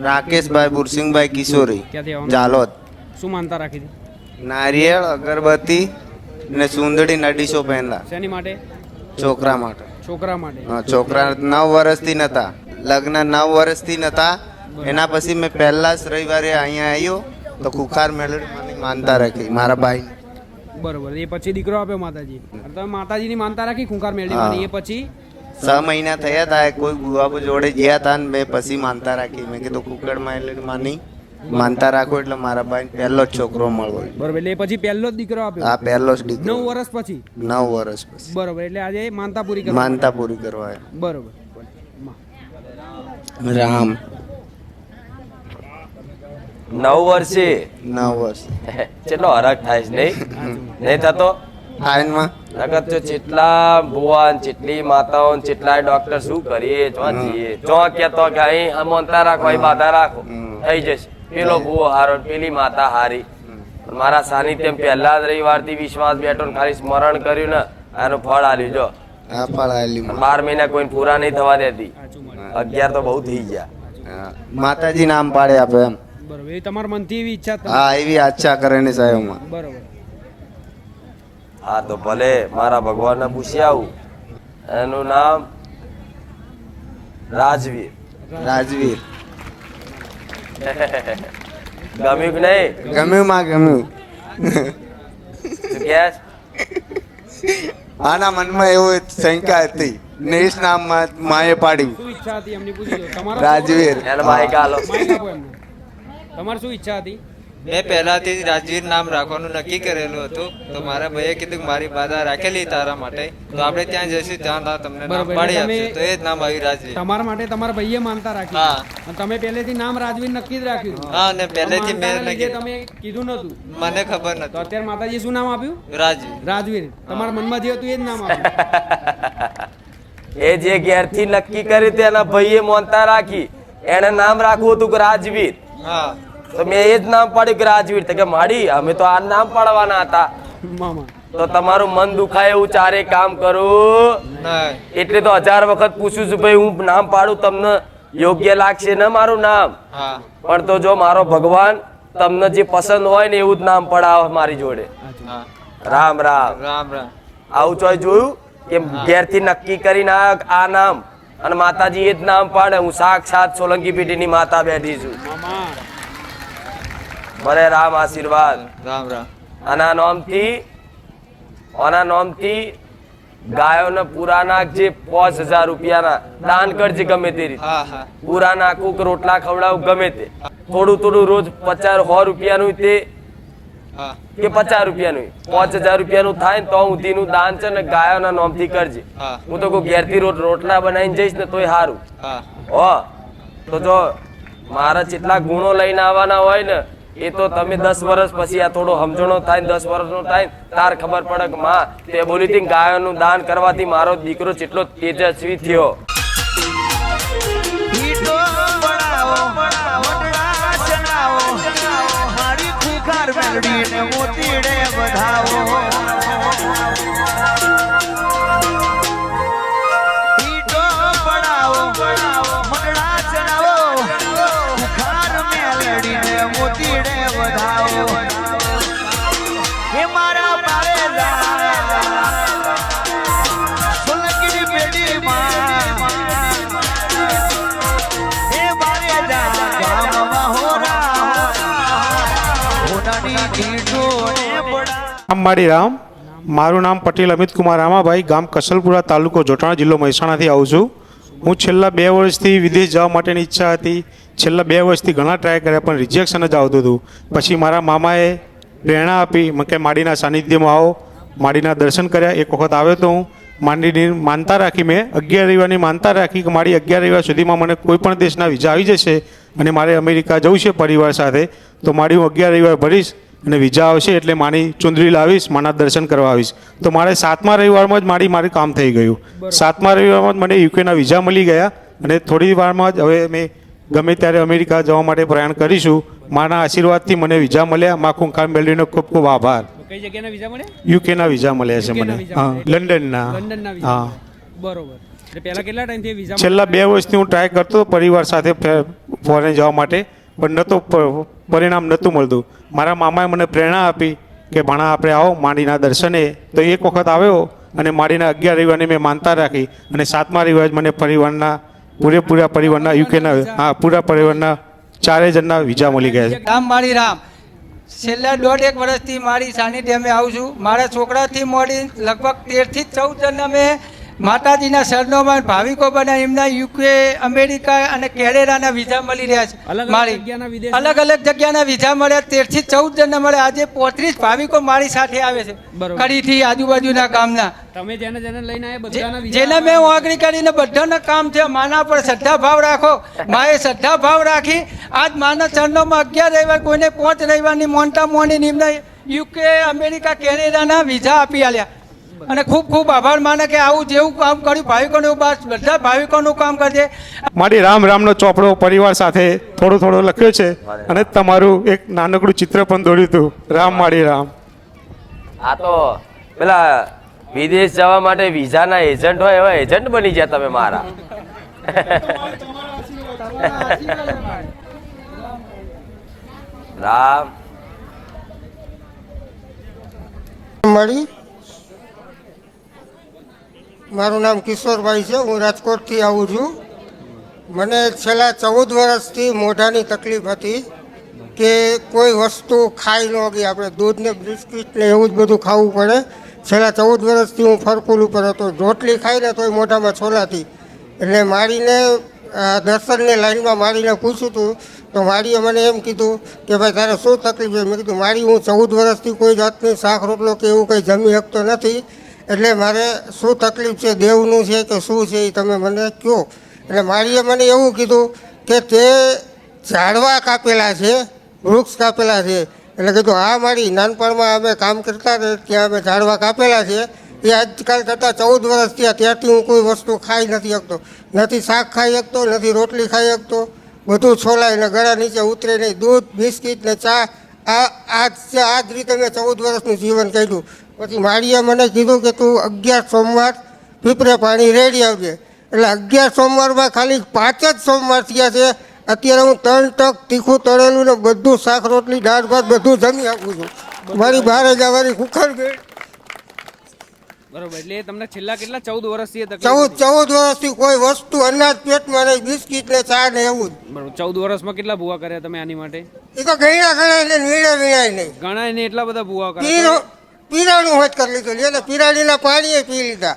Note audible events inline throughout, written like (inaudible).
રાકેશભાઈ બુરસિંગભાઈ કિશોરી ક્યાંથી આવવાનું? જાલોદ શું માનતા રાખી હતી નારિયેળ અગરબત્તી ને સુંદડી નડીશો પહેલા શેની માટે? છોકરા માટે. છોકરા માટે. હા, છોકરા નવ વર્ષથી નતા. લગ્ન નવ વર્ષથી નતા. એના પછી મેં પહેલા જ રવિવારે અહીંયા આવ્યો તો કુખાર મેળવી માનતા રાખી મારા ભાઈ. બરોબર. એ પછી દીકરો આપ્યો માતાજી. અને તમે માતાજીની માનતા રાખી ખૂંખાર મેળવી એ પછી છ મહિના થયા હતા કોઈ ગુવાબો જોડે ગયા હતા ને મેં પછી માનતા રાખી. મેં કીધું કુકડમાં માની માનતા રાખો એટલે મારા ભાઈ પહેલો જ છોકરો મળવો. બરોબર એટલે પછી પહેલો જ દીકરો આપ્યો? હા પહેલો જ નવ વર્ષ પછી? નવ વર્ષ પછી. બરોબર એટલે આજે માનતા પૂરી કરવા માનતા પૂરી કરવા બરોબર. રામ. નવ વર્ષે? નવ વર્ષ. (laughs) કેટલો હરખ થાય છે નહીં? નહીં થતો? આયનમાં નગર જો જેટલા ભુવાન જેટલી માતાઓ જેટલા ડોક્ટર શું કરીએ જો જઈએ જો કે તો કે અહીં આ રાખો અહીં બાધા રાખો. થઈ જશે. પેલો ભૂવો હારો પેલી માતા હારી. મારા સાનિધ્ય પહેલા જ રવિવારથી વિશ્વાસ બેઠો ને ખાલી સ્મરણ કર્યું ને આનું ફળ આલ્યું જો. બાર મહિના કોઈ પૂરા નહીં થવા દેતી. અગિયાર તો બહુ થઈ ગયા. માતાજી નામ પાડે આપે એમ. બરોબર. એ તમારા મનથી એવી ઈચ્છા હા એવી ઈચ્છા કરે ને સાહેબ બરોબર. હા તો ભલે મારા ભગવાનને પૂછી આવું. એનું નામ રાજવીર. રાજવીર. ગમ્યું કે નહીં? ગમ્યું માં ગમ્યું. આના મનમાં એવું શંકા હતી. નેશ નામ માએ પાડ્યું. શું ઈચ્છા હતી? એમની પૂછી લો. તમારા રાજવીર. તમારે શું ઈચ્છા હતી? મેં પહેલાથી જ રાજવીર નામ રાખવાનું નક્કી કરેલું હતું. તો મારા ભાઈએ કીધું કે મારી બાધા રાખેલી તારા માટે. તો આપણે ત્યાં જઈશું ત્યાં તમને નામ પાડી આપશું. તો એ જ નામ આવ્યું રાજવીર. તમારા માટે તમારા ભાઈએ માનતા રાખ્યું હા. તમે પહેલેથી નામ રાજવીર નક્કી જ રાખ્યું. હા અને પહેલેથી મેં નક્કી તમે કીધું નતું મને ખબર નતું નથી અત્યારે માતાજી શું નામ આપ્યું? રાજવીર. રાજવીર. તમારા મનમાં જે હતું એ જ નામ આપ્યું. (laughs) એ જે ઘેરથી નક્કી કરી તેના ભાઈએ મોનતા રાખી. એને નામ રાખવું હતું કે રાજવીર. હા. તો મેં એ જ નામ પાડ્યું કે રાજવીર તો કે માડી અમે તો આ નામ પાડવાના હતા. મામા. તો તમારું મન દુખાય એવું ચારે કામ કરું. એટલે તો હજાર વખત પૂછું છું ભાઈ હું નામ પાડું તમને યોગ્ય લાગશે ને મારું નામ? પણ તો જો મારો ભગવાન તમને જે પસંદ હોય ને એવું જ નામ પડાવે મારી જોડે. રામ રામ. રામ રામ. આવું ચોય જોયું કે ઘેરથી નક્કી કરીને આ આ નામ અને માતાજી એ જ નામ પાડે. હું સાક્ષાત સોલંકી પેઢીની માતા બેઠી છું. મામા. મને રામ આશીર્વાદ. રામ રામ. આના નામથી આના નામથી ગાયોને પૂરા નાખ જે પાંચ હજાર રૂપિયાના દાન કરજે ગમે તે રીતે. પૂરા નાખું કે રોટલા ખવડાવું ગમે તે. થોડું થોડું રોજ પચાસ સો રૂપિયાનું તે. કે પચાસ રૂપિયાનું. પાંચ હજાર રૂપિયાનું થાય ને તો સુધીનું દાન છે ને ગાયોના નામથી કરજે. હું. તો કોઈ ઘેરથી રોટ રોટલા બનાવીને જઈશ ને તોય સારું હો. તો જો મારા જેટલા ગુણો લઈને આવવાના હોય ને એ તો તમે દસ વર્ષ પછી આ થોડો સમજણો થાય દસ વર્ષનો થાય તાર ખબર પડે કે માં તે બોલી હતી ગાયોનું દાન કરવાથી મારો દીકરો જેટલો તેજસ્વી થયો. વધાવો. બડા નામ મારી રામ. મારું નામ પટેલ અમિત કુમાર રામાભાઈ, ગામ કસલપુરા તાલુકો જોટાણા જિલ્લો મહેસાણાથી આવું છું. હું છેલ્લા બે વર્ષથી વિદેશ જવા માટેની ઈચ્છા હતી. છેલ્લા બે વર્ષથી ઘણા ટ્રાય કર્યા પણ રિજેક્શન જ આવતું હતું. પછી મારા મામાએ પ્રેરણા આપી કે માડીના સાનિધ્યમાં આવો. માડીના દર્શન કર્યા. એક વખત આવ્યો તો હું માંડીની માનતા રાખી, મેં અગિયાર રવિવારની માનતા રાખી કે મારી અગિયાર રવિવાર સુધીમાં મને કોઈ પણ દેશના વિઝા આવી જશે અને મારે અમેરિકા જવું છે પરિવાર સાથે, તો મારી હું અગિયાર રવિવાર ભરીશ. અને વિઝા આવશે એટલે મારી ચુંદડી લાવીશ માના દર્શન કરવા આવીશ. તો મારે સાતમા રવિવારમાં જ મારી મારું કામ થઈ ગયું. સાતમા રવિવારમાં જ મને યુકેના વિઝા મળી ગયા અને થોડી વારમાં જ હવે મેં ગમે ત્યારે અમેરિકા જવા માટે પ્રયાણ કરીશું માના આશીર્વાદથી મને વિઝા મળ્યા. મા કુંખાર મેળવીનો ખૂબ ખૂબ આભાર. કઈ જગ્યાના વિઝા મળ્યા? યુકેના વિઝા મળ્યા છે મને. હા લંડનના. હા. બરોબર. પહેલા કેટલા ટાઈમથી વિઝા છેલ્લા બે વર્ષથી હું ટ્રાય કરતો પરિવાર સાથે ફોરેન જવા માટે પણ નહોતો પરિણામ નહોતું મળતું. મારા મામાએ મને પ્રેરણા આપી કે, ભાણા, આપણે આવો, માંડીના દર્શને. તો એક વખત આવ્યો અને માંડીના અગિયાર રવિવારની મેં માનતા રાખી અને સાતમા રવિવાર મને પરિવારના, પૂરેપૂરા પરિવારના, યુકેના, હા, પૂરા પરિવારના ચારે જણના વિઝા મળી ગયા છે. રામ માણી રામ. છેલ્લા દોઢ એક વર્ષથી મારી સાનિધ્ય અમે આવું છું. મારા છોકરાથી મોડી લગભગ તેરથી ચૌદ જણ અમે માતાજીના સરનોમાં ભાવિકો બન્યા એમના યુકે અમેરિકા અને કેનેડાના વિઝા મળી રહ્યા છે. અલગ અલગ મારી અલગ અલગ જગ્યાના વિઝા મળ્યા. તેરથી ચૌદ જણને મળે આજે પોત્રીસ ભાવિકો મારી સાથે આવે છે. કડીથી આજુબાજુના ગામના. તમે જેને જેને લઈને આવ્યા જેને મેં ઓગણી કરીને બધાના કામ છે માના પર શ્રદ્ધા ભાવ રાખો. માએ શ્રદ્ધા ભાવ રાખી. આજ માના ચરણોમાં અગિયાર રવિવાર કોઈને પાંચ રવિવારની મોનતા મોની નિમને યુકે અમેરિકા કેનેડાના વિઝા આપી આલ્યા. અને ખૂબ ખૂબ આભાર માને કે આવું જેવું કામ કર્યું ભાવિકોનું બસ બધા ભાવિકોનું કામ કરજે. મારી રામ રામનો ચોપડો પરિવાર સાથે થોડો થોડો લખ્યો છે અને તમારું એક નાનકડું ચિત્ર પણ દોર્યું હતું. રામ મારી રામ. આ તો પેલા વિદેશ જવા માટે વિઝાના એજન્ટ હોય એવા એજન્ટ બની ગયા તમે મારા. રામ. મળી. મારું નામ કિશોરભાઈ છે, હું રાજકોટથી આવું છું. મને છેલ્લા ચૌદ વર્ષથી મોઢાની તકલીફ હતી કે કોઈ વસ્તુ ખાઈ ન ગઈ. આપણે દૂધને ને ને એવું જ બધું ખાવું પડે. છેલ્લા ચૌદ વર્ષથી હું ફરકુલ ઉપર હતો. રોટલી ખાઈને તોય મોઢામાં છોલાતી. એટલે મારીને દર્શનની લાઈનમાં મારીને પૂછ્યું હતું તો મારીએ મને એમ કીધું કે ભાઈ, તારે શું તકલીફ છે? મેં કીધું, મારી હું ચૌદ વર્ષથી કોઈ જાતની શાક રોટલો કે એવું કંઈ જમી શકતો નથી. એટલે મારે શું તકલીફ છે, દેવનું છે કે શું છે એ તમે મને કહો. એટલે મારીએ મને એવું કીધું કે તે ઝાડવા કાપેલા છે, વૃક્ષ કાપેલા છે. એટલે કીધું, હા, મારી નાનપણમાં અમે કામ કરતા ત્યાં અમે ઝાડવા કાપેલા છે. એ આજકાલ કરતાં ચૌદ વર્ષ થયા ત્યાંથી હું કોઈ વસ્તુ ખાઈ નથી શકતો. નથી શાક ખાઈ શકતો, નથી રોટલી ખાઈ શકતો. બધું છોલાય ને ગળા નીચે ઉતરે નહીં. દૂધ, બિસ્કિટ ને ચા, આ આ જ રીતે મેં ચૌદ વર્ષનું જીવન કાઢ્યું. પછી માળીએ મને કીધું કે તું અગિયાર સોમવાર પીપરે પાણી રેડી આવજે. એટલે અગિયાર સોમવારમાં ખાલી પાંચ જ સોમવાર થયા છે. અત્યારે હું ત્રણ ટક તીખું તળેલું ને બધું શાક રોટલી દાળ ભાત બધું જમી આપું છું. મારી બહાર જવાની કુખર ગઈ. બરોબર એટલે તમને છેલ્લા કેટલા? ચૌદ વર્ષથી ચૌદ? ચૌદ વર્ષથી કોઈ વસ્તુ અનાજ પેટમાં નહીં બિસ્કિટ ને ચા ને એવું બરોબર ચૌદ વર્ષમાં કેટલા ભૂવા કર્યા તમે આની માટે? એ તો ગણ્યા ગણાય ને વીણા વીણાય નહીં. ઘણા એને એટલા બધા ભૂવા કર્યા પીરાણું હોત કરી લીધું. એટલે પીરાણીના પાણીએ પી લીધા.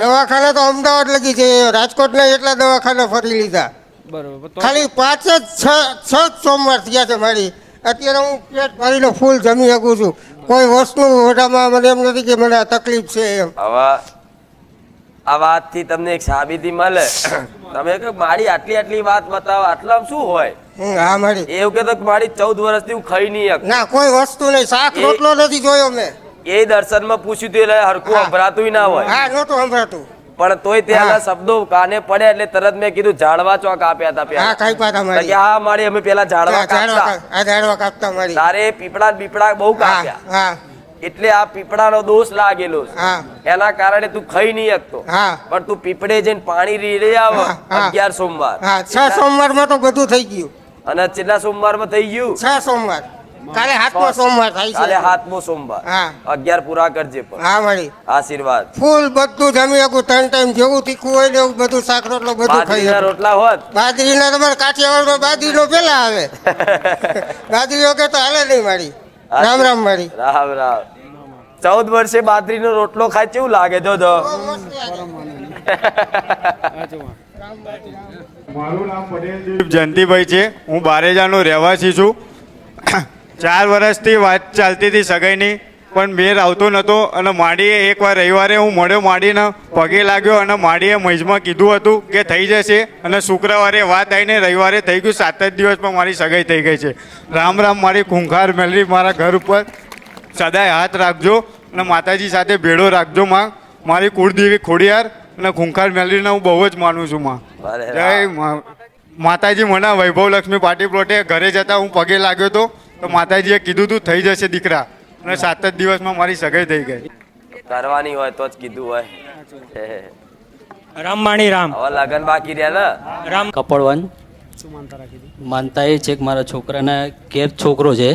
દવાખાના? તો અમદાવાદ લગી છે. રાજકોટના એટલા દવાખાના ફરી લીધા. બરોબર ખાલી પાંચ જ છ છ જ સોમવાર થયા છે મારી. અત્યારે હું પેટ ભરીને ફૂલ જમી શકું છું. કોઈ વસ્તુ મોઢામાં મને એમ નથી કે મને આ તકલીફ છે એમ. હવે આ વાતથી તમને એક સાબિતી મળે. તમે કે મારી આટલી આટલી વાત બતાવો આટલામાં શું હોય? હા મારી. એવું કે તો મારી ચૌદ વર્ષથી હું ખાઈ નહીં. ના કોઈ વસ્તુ નહીં. શાક રોટલો નથી જોયો મેં. એ દર્શનમાં પૂછ્યું હતું એટલે હરખું સંભળાતું ના હોય. હા નહોતું સંભળાતું પણ તોય ત્યાંના શબ્દો કાને પડે એટલે તરત મેં કીધું ઝાડવા ચોક આપ્યા હતા પેલા. કાપ્યા હતા મારી હા મારી અમે પેલા ઝાડવા કાપતા. આ ઝાડવા કાપતા મારી તારે પીપળા ને બીપળા બહુ કાપ્યા. એટલે આ પીપળાનો દોષ લાગેલો છે. એના કારણે તું ખાઈ નહીં શકતો. પણ તું પીપળે જઈને પાણી રેડી આવ. અગિયાર સોમવાર. છ સોમવારમાં તો બધું થઈ ગયું. અને છેલ્લા સોમવારમાં થઈ ગયું? છ સોમવાર. કાલે હાથમો સોમવાર થાય કાલે હાથમો સોમવાર. હા. અગિયાર પૂરા કરજે પણ. હા મળી આશીર્વાદ. ફૂલ બધું જમી શકું ત્રણ ટાઈમ જેવું તીખું હોય ને એવું બધું શાક રોટલો બધું ખાઈ શકું. રોટલા હોત. બાજરીના તમારે કાઠિયાવાડમાં બાજરીનો પેલા આવે. (laughs) બાજરી વગર તો હાલે નહીં મારી. રામ રામ મારી. રામ રામ. ચૌદ વર્ષે બાજરીનો રોટલો ખાય કેવું લાગે જો જો સાચું મારું નામ પટેલ જયંતિભાઈ છે. હું બારેજાનો રહેવાસી છું. ચાર વર્ષથી વાત ચાલતી હતી સગાઈની પણ મેર આવતો નહોતો અને માડીએ એકવાર રવિવારે હું મળ્યો માડીને પગે લાગ્યો અને માડીએ મજમાં કીધું હતું કે થઈ જશે અને શુક્રવારે વાત આવીને રવિવારે થઈ ગયું સાત જ દિવસમાં મારી સગાઈ થઈ ગઈ છે. રામ રામ મારી ખૂંખાર મેળવી મારા ઘર ઉપર સદાય હાથ રાખજો અને માતાજી સાથે ભેળો રાખજો માં. મારી કુળદેવી ખોડિયાર અને ખૂંખાર મેળવીને હું બહુ જ માનું છું માં. જય માતાજી મને વૈભવ લક્ષ્મી પાટી પ્લોટે ઘરે જતા હું પગે લાગ્યો તો તો માતાજીએ કીધું તું થઈ જશે દીકરા. અને સાત જ દિવસમાં મારી સગાઈ થઈ ગઈ. કરવાની હોય તો જ કીધું હોય. રામ માણી રામ. હવે લગન બાકી રહ્યા ને રામ. કપડવન. માનતા એ છે કે મારા છોકરાના ઘેર છોકરો છે.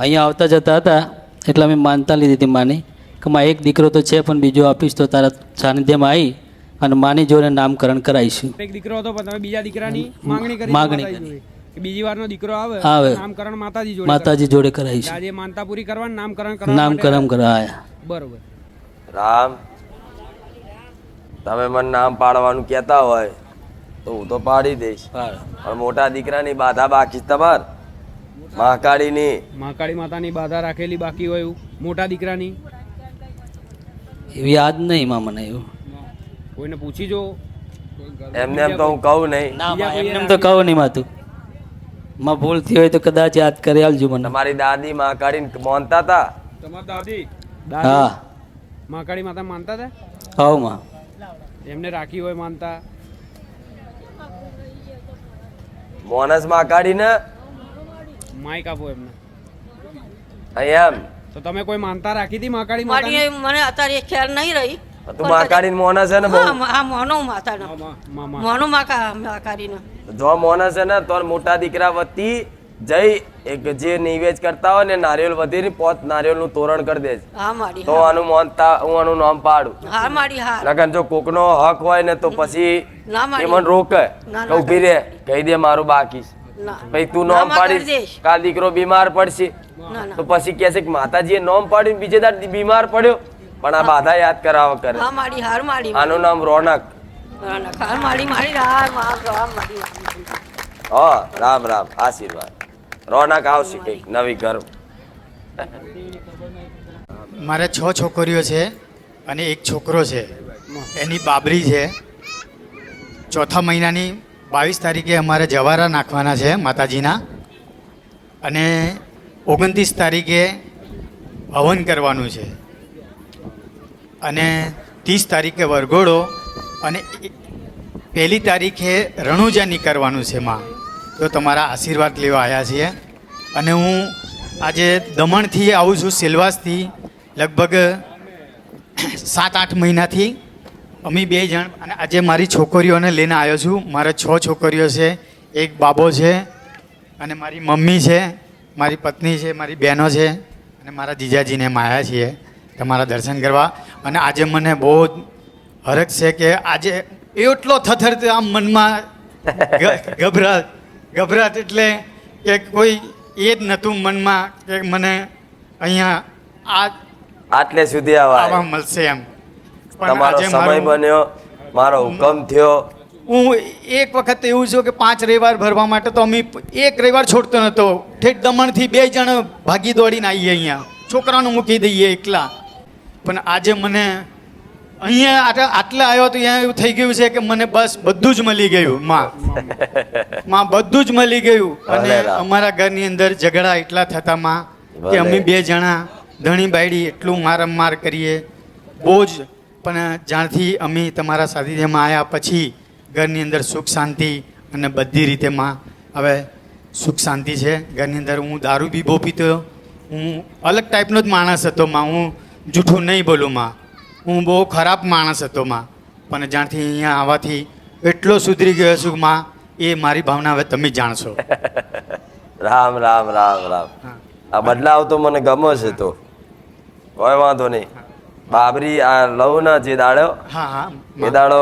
અહીંયા આવતા જતા હતા એટલે અમે માનતા લીધી હતી માની કે માં એક દીકરો તો છે પણ બીજો આપીશ તો તારા સાનિધ્યમાં આવી અને માની જોડે નામકરણ કરાવીશું. એક દીકરો હતો પણ તમે બીજા દીકરાની માંગણી કરી માંગણી માતાજી જોડે. કે બીજી વારનો દીકરો આવે આવે. નામકરણ માતાજી જોડે માતાજી જોડે કરાવે. છે. આજે માનતા પૂરી કરવાનું નામકરણ કરવા નામકરણ કરાયા. બરોબર. રામ તમે મને નામ પાડવાનું કહેતા હોય તો હું તો પાડી દઈશ. પણ મોટા દીકરાની બાધા બાકી છે તમાર. મહાકાળીની. મહાકાળી માતાની બાધા રાખેલી બાકી હોય મોટા દીકરાની. એવી યાદ નહીં માં મને એવું. કોઈને પૂછી જો. એમને એમ તો હું કહું નહીં. ના એમને એમ તો કહું નહીં માતું માં ભૂલ થઈ હોય તો કદાચ યાદ કરી આવજો મને. તમારી દાદી મહાકાળી માનતા હતા તમારા દાદી? હા. મહાકાળી માતા માનતા હતા હાવમાં. એમને રાખી હોય માનતા? મોનસ મહાકાળી ને? માઈક આપો એમને. અહીંયા એમ. તો તમે કોઈ માનતા રાખી હતી મહાકાળી માતા મને અત્યારે ખ્યાલ નહીં રહી. તું મહાકાળી મોનસ છે ને બહુ? આ મોનો માતાનો મોનો માકા માકારીનો જો મોનસ છે ને તો મોટા દીકરા વતી જઈ એક જે નિવેદ કરતા હોય ને નારિયેળ વધી પોત નારિયેળનું તોરણ કરી દે તો આનું મોનતા હું આનું નામ પાડું. હા મારી હા. લગન જો કોકનો હક હોય ને તો પછી ના એ મને રોકે. ઊભી રે કહી દે મારું બાકી છે. પછી તું નામ પાડીશ. કાલ દીકરો બીમાર પડશે. તો પછી કે છે કે માતાજીએ નામ પાડ્યું બીજે દાડ બીમાર પડ્યો. પણ આ બાધા યાદ કરાવ કરે. હા માડી હાર માડી આનું નામ રોનક. હાર માડી માડી હાર મારી. હા રામ રામ આશીર્વાદ. રોનક આવશે કંઈક નવી ઘર. મારે છ છોકરીઓ છે અને એક છોકરો છે. એની બાબરી છે. ચોથા મહિનાની બાવીસ તારીખે અમારે જવારા નાખવાના છે માતાજીના. અને ઓગણત્રીસ તારીખે હવન કરવાનું છે. અને ત્રીસ તારીખે વરઘોડો અને પહેલી તારીખે રણુજા નીકળવાનું છે માં. તો તમારા આશીર્વાદ લેવા આવ્યા છીએ. અને હું આજે દમણથી આવું છું, સિલવાસથી, લગભગ સાત આઠ મહિનાથી. અમે બે જણ અને આજે મારી છોકરીઓને લઈને આવ્યો છું. મારા છ છોકરીઓ છે, એક બાબો છે અને મારી મમ્મી છે, મારી પત્ની છે, મારી બહેનો છે અને મારા જીજાજીને માયા છીએ. તમારા દર્શન કરવા. અને આજે મને બહુ જ હરખ છે કે આજે એટલો થથર આમ મનમાં ગભરાટ ગભરાટ એટલે કે કોઈ એ જ નહોતું મનમાં કે મને અહીંયા આ આટલે સુધી આવા આવા મળશે એમ. તમારો સમય બન્યો મારો હુકમ થયો. હું એક વખત એવું છું કે પાંચ રવિવાર ભરવા માટે તો અમે એક રવિવાર છોડતો નહોતો ઠેઠ દમણથી બે જણ ભાગી દોડીને આવીએ અહીંયા. છોકરાનું મૂકી દઈએ એકલા. પણ આજે મને અહીંયા આટલા આટલા આવ્યો તો અહીંયા એવું થઈ ગયું છે કે મને બસ બધું જ મળી ગયું માં. માં બધું જ મળી ગયું. અને અમારા ઘરની અંદર ઝઘડા એટલા થતા માં કે અમે બે જણા ધણી બાયડી એટલું મારમાર કરીએ. બહુ જ. પણ જ્યાંથી અમે તમારા સાનિધ્યમાં આવ્યા પછી ઘરની અંદર સુખ શાંતિ અને બધી રીતે માં હવે સુખ શાંતિ છે. ઘરની અંદર હું દારૂ બી બહુ પીતો. હું અલગ ટાઈપનો જ માણસ હતો માં. હું જૂઠું નહીં બોલું માં. હું બહુ ખરાબ માણસ હતો માં. પણ જ્યાંથી અહીંયા આવવાથી એટલો સુધરી ગયો છું માં એ મારી ભાવના હવે તમે જાણશો. (laughs) રામ રામ રામ રામ. આ બદલાવ તો મને ગમે છે તો. કોઈ વાંધો નહીં. બાબરી આ લવ ના જે દાડો એ દાડો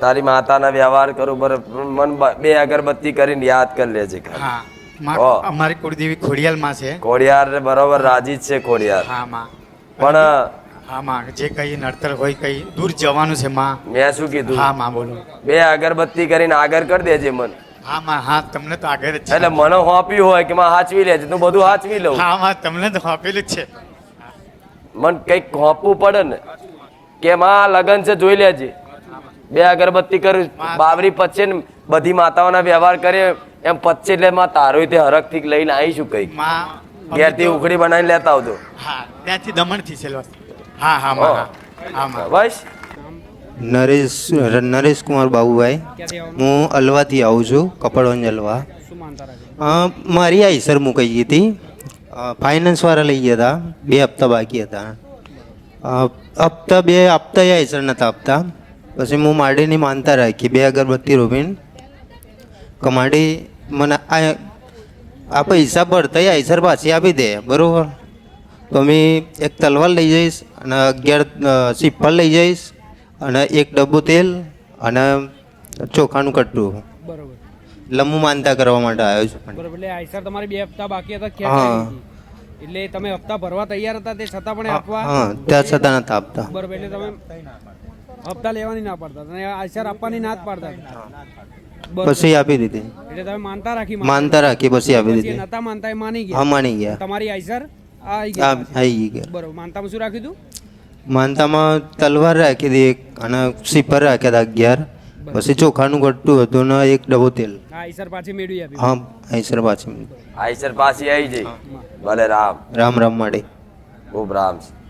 તારી માતાના વ્યવહાર કરું બરાબર. મન બે અગરબત્તી કરીને યાદ કરી લેજે હા. માં. અમારી કુળદેવી ખોડિયાલમાં છે. ખોડિયાર બરોબર રાજી છે ખોડિયાર. હા માં. પણ હા માં જે કઈ નડતર હોય કઈ દૂર જવાનું છે માં. મેં શું કીધું? હા માં બોલો. બે અગરબત્તી કરીને આગળ કરી દેજે મન. હા માં હા તમને તો આગળ જ છે. એટલે મને હોપ્યું હોય કે માં હાચવી લેજે તું બધું હાચવી લઉં. હા માં તમને તો હોપેલું જ છે. મન કંઈક હોપવું પડે ને. કે માં લગન છે જોઈ લેજે. બે અગરબત્તી કરું બાવરી પચે ને બધી માતાઓના વ્યવહાર કરે એમ પચે એટલે માં તારો તે હરખથી લઈને આવીશું અમે ઘેરથી ઉખડી બનાવીને લેતા આવજો. હા ત્યાંથી દમણથી હા હા માં હા. હા બસ નરેશ નરેશ કુમાર બાબુભાઈ. હું અલવાથી આવું છું કપડવંજ અલવા. મારી આઈ સર મુકાઈ ગઈ હતી. ફાઇનાન્સવાળા લઈ ગયા હતા બે હપ્તા બાકી હતા. હપ્તા બે હપ્તા આઈ સર નતા આપતા. પછી હું માડીની માનતા રાખી બે અગરબત્તી રોપીને. કમાડી મને આ આ પૈસા ભરતા આઈસર પાછી આપી દે બરાબર? તો મેં એક તલવાર લઈ જઈશ અને અગિયાર અ, લઈ જઈશ અને એક ડબ્બુ તેલ અને ચોખાનું કટ્ટું બરાબર. એટલે હું માનતા કરવા માટે આવ્યો છું બરોબર એટલે આઈસર તમારે બે હપ્તા બાકી હતા હા. એટલે તમે હપ્તા ભરવા તૈયાર હતા તે છતાં પણ આપવા? હા ત્યાં છતાં નતા આપતા. બરાબર એટલે તમે હપ્તા લેવાની ના પડતા અને આઈસર આપવાની ના જ પાડતા. પછી આપી દીધી. એટલે તમે માનતા રાખી માનતા. રાખી પછી આપી દીધી. નતા માનતા એ માની હા ગયા માની ગયા. તમારી આઈસર આઈ આવી ગઈ. આવી ગયા બરોબર. માનતામાં શું રાખ્યું હતું? માનતામાં તલવાર રાખી હતી એક અને સિપર રાખ્યા હતા અગિયાર. પછી ચોખાનું ગટ્ટું હતું ને એક ડબો તેલ. આઈસર પાછી મેળવી આપી. હા આઈસર પાછી. આઈસર પાછી આવી જઈ ભલે રામ. રામ રામ માટે. ખૂબ રામ. છે